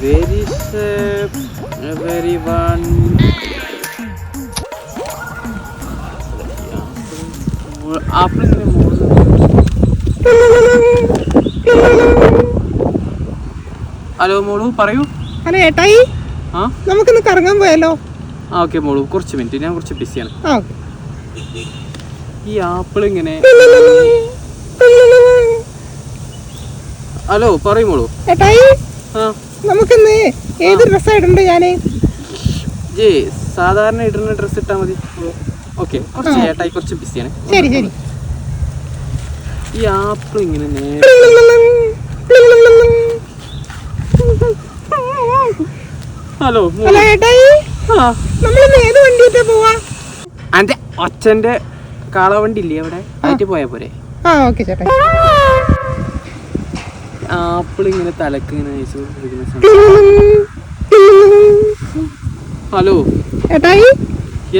Very very one apple ഇങ്ങനെ മുകളിൽ hello മോളു പറയൂ. ഹലോ ഏട്ടായി ആ? നമുക്കിന്ന് കറങ്ങാൻ പോയാലോ? ആ ഓക്കെ മോളു കുറച്ച് മിനിറ്റ് ഞാൻ കുറച്ച് ബിസിയാണ്. ഈ ആപ്പിൾ ഇങ്ങനെ ഹലോ പറയൂ മോളു. ഏട്ടായി ആ. നമുക്കിന്ന് ഏത് ഡ്രസ്സാ ഇടണ്ടേ ഞാൻ? സാധാരണ ഇടുന്ന ഡ്രസ് ഇട്ടാ മതി. ഓക്കെ കുറച്ച് ഏട്ടായി കുറച്ച് ബിസിയാണ് ശരി ശരി. ഈ ആപ്പിൾ ഇങ്ങനെ ഹലോ അല്ല ഏട്ടായി. ആ. നമ്മളിന്ന് ഏത് വണ്ടിയിട്ടാ പോവാ? അന്റെ അച്ഛന്റെ കാളവണ്ടി ഇല്ലേ അവിടെ? ആയിട്ട് പോയാൽ പോരെ. ആ ഓക്കെ ചേട്ടാ ആപ്പിൾ ഇങ്ങനെ തലക്ക് ഇങ്ങനെ സമയം ഹലോ? ഏട്ടായി?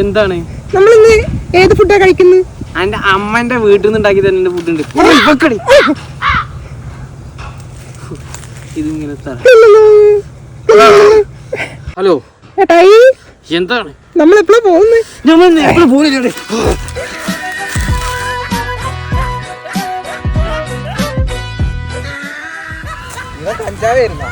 എന്താണ്? നമ്മളിന്ന് ഏത് ഫുഡാ കഴിക്കുന്നത് എന്റെ അമ്മന്റെ വീട്ടിൽ നിന്ന് ഉണ്ടാക്കി തന്നെ ഫുഡ് ഉണ്ട്. ഇതിങ്ങനെ ഹലോ? ഏട്ടായി? എന്താണ്? നമ്മൾ എപ്പോഴാ പോകുന്നത് നമ്മൾ എപ്പോഴും പോണില്ലേ കഞ്ചാവായിരുന്നോ